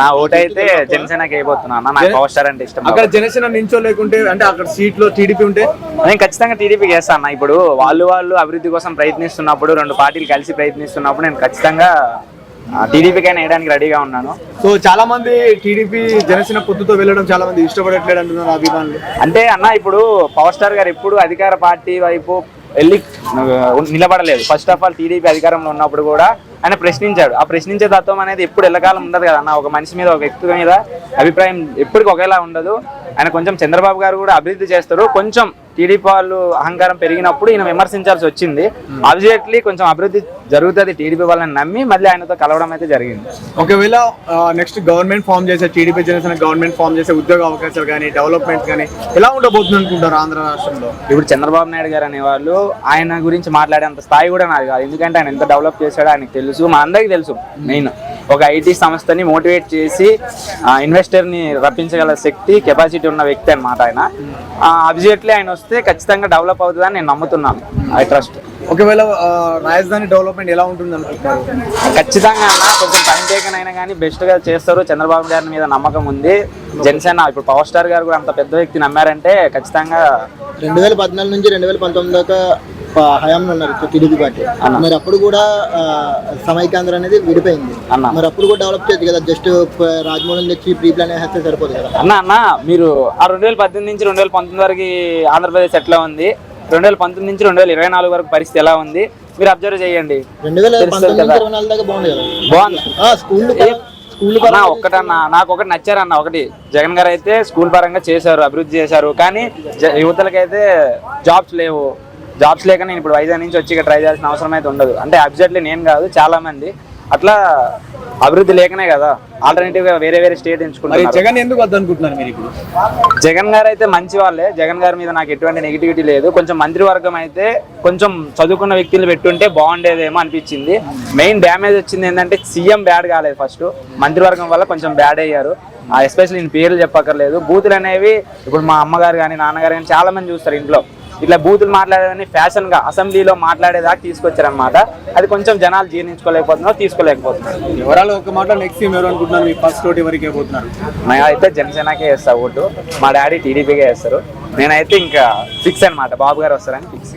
నా ఓటు అయితే జనసేనకి అయిపోతున్నా నాకు పవర్ స్టార్ అంటే ఇష్టం అక్కడ జనసేన నించో లేకుంటే అంటే అక్కడ సీట్లో టీడీపీ ఉంటే? నేను ఖచ్చితంగా టీడీపీకి వేస్తాను అన్న. ఇప్పుడు వాళ్ళు వాళ్ళు అభివృద్ధి కోసం ప్రయత్నిస్తున్నప్పుడు రెండు పార్టీలు కలిసి ప్రయత్నిస్తున్నప్పుడు నేను ఖచ్చితంగా టీడీపీకైనా వేయడానికి రెడీగా ఉన్నాను. సో చాలా మంది టీడీపీ జనసేన పొత్తుతో వెళ్ళడం చాలా మంది ఇష్టపడట్లేదు అంటున్నారు అభిమానులు. అంటే అన్న ఇప్పుడు పవర్ స్టార్ గారు ఎప్పుడు అధికార పార్టీ వైపు వెళ్ళి నిలబడలేదు. ఫస్ట్ ఆఫ్ ఆల్ టీడీపీ అధికారంలో ఉన్నప్పుడు కూడా ఆయన ప్రశ్నించాడు. ఆ ప్రశ్నించే తత్వం అనేది ఎప్పుడు ఎల్లకాలం ఉండదు కదా అన్న ఒక మనిషి మీద ఒక వ్యక్తి మీద అభిప్రాయం ఎప్పటికీ ఒకేలా ఉండదు. ఆయన కొంచెం చంద్రబాబు గారు కూడా అభివృద్ధి చేస్తారు. కొంచెం టీడీపీ వాళ్ళు అహంకారం పెరిగినప్పుడు ఈయన విమర్శించాల్సి వచ్చింది. ఆబ్వియస్లీ కొంచెం అభివృద్ధి జరుగుతుంది టీడీపీ వాళ్ళని నమ్మి మళ్ళీ ఆయనతో కలవడం అయితే జరిగింది. ఒకవేళ నెక్స్ట్ గవర్నమెంట్ ఫామ్ చేసే టీడీపీ జనసేన గవర్నమెంట్ ఫామ్ చేసే ఉద్యోగ అవకాశాలు కానీ డెవలప్మెంట్ కానీ ఎలా ఉండబోతుంది అనుకుంటారు ఆంధ్ర రాష్ట్రంలో? ఇప్పుడు చంద్రబాబు నాయుడు గారు అనేవాళ్ళు ఆయన గురించి మాట్లాడేంత స్థాయి కూడా నాది కాదు. ఎందుకంటే ఆయన ఎంత డెవలప్ చేశాడో ఆయనకు తెలుసు. మా అందరికీ తెలుసు మెయిన్ ఒక ఐటీ సంస్థని మోటివేట్ చేసి ఇన్వెస్టర్ని రప్పించగల శక్తి కెపాసిటీ ఉన్న వ్యక్తి అనమాట ఆయన. అబ్జెక్ట్లీ ఆయన వస్తే ఖచ్చితంగా డెవలప్ అవుతుందని నేను నమ్ముతున్నాను. I trust. ఒకవేళ రాజధాని డెవలప్మెంట్ ఎలా ఉంటుంది అనుకుంటున్నారు? ఖచ్చితంగా అన్న కొంచెం టైం టేకన్ అయినా కానీ బెస్ట్గా చేస్తారు. చంద్రబాబు గారి మీద నమ్మకం ఉంది. జనసేన ఇప్పుడు పవర్ స్టార్ గారు కూడా అంత పెద్ద వ్యక్తి నమ్మారంటే ఖచ్చితంగా రెండు వేల పద్నాలుగు నుంచి రెండు వేల పంతొమ్మిది దాకా హయాంలో ఉన్నారు టీడీపీ పార్టీ. అన్న. మరి అప్పుడు కూడా సమైకాంధ్ర అనేది విడిపోయింది. అన్న. మరి అప్పుడు కూడా డెవలప్ చేయొచ్చు కదా జస్ట్ రాజమౌళి తెచ్చి ప్రీ ప్లాన్ వేస్తే సరిపోదు కదా. అన్న అన్న మీరు ఆ రెండు వేల పద్దెనిమిది నుంచి రెండు వేల పంతొమ్మిది వరకు ఆంధ్రప్రదేశ్ ఎట్లా ఉంది? రెండు వేల పంతొమ్మిది నుంచి రెండు వేల ఇరవై నాలుగు వరకు పరిస్థితి ఎలా ఉంది? మీరు అబ్జర్వ్ చేయండి. రెండు వేల బాగుంది స్కూల్ నాకు ఒకటి నచ్చారన్న ఒకటి. జగన్ గారు అయితే స్కూల్ పరంగా చేశారు అభివృద్ధి చేశారు. కానీ యువతలకైతే జాబ్స్ లేవు. జాబ్స్ లేక నేను ఇప్పుడు వైజాగ్ నుంచి వచ్చి ఇక్కడ ట్రై చేయాల్సిన అవసరం అయితే ఉండదు. అంటే అబ్జెక్ట్లీ నేను కాదు చాలా మంది. అట్లా అభివృద్ధి లేకనే కదా ఆల్టర్నేటివ్గా వేరే వేరే స్టేట్ ఎంచుకుంటారు జగన్ ఎందుకు వద్దనుకుంటున్నారు మీరు ఇప్పుడు? జగన్ గారు అయితే మంచి వాళ్ళే. జగన్ గారి మీద నాకు ఎటువంటి నెగిటివిటీ లేదు. కొంచెం మంత్రివర్గం అయితే కొంచెం చదువుకున్న వ్యక్తులు పెట్టుంటే బాగుండేదేమో అనిపించింది. మెయిన్ డ్యామేజ్ వచ్చింది ఏంటంటే సీఎం బ్యాడ్ కాలేదు ఫస్ట్ మంత్రివర్గం వల్ల కొంచెం బ్యాడ్ అయ్యారు. ఎస్పెషల్లీ నేను పేర్లు చెప్పక్కర్లేదు. బూతులు అనేవి ఇప్పుడు మా అమ్మగారు కానీ నాన్నగారు కానీ చాలా మంది చూస్తారు ఇంట్లో. ఇట్లా బూతులు మాట్లాడేదని ఫ్యాషన్గా అసెంబ్లీలో మాట్లాడేదాకా తీసుకొచ్చారనమాట అది కొంచెం జనాలు జీర్ణించుకోలేకపోతున్నారు తీసుకోలేకపోతున్నారు. ఎవరాలు ఒక మాట నెక్స్ట్ సీఎం ఎవరు అనుకుంటున్నారు? మీ ఫస్ట్ ఓటు ఎవరికి అయిపోతున్నారు నేను అయితే జనసేనకే వేస్తా ఓటు. మా డాడీ టీడీపీకే వేస్తారు నేనైతే ఇంకా ఫిక్స్ అన్నమాట. బాబు గారు వస్తారని ఫిక్స్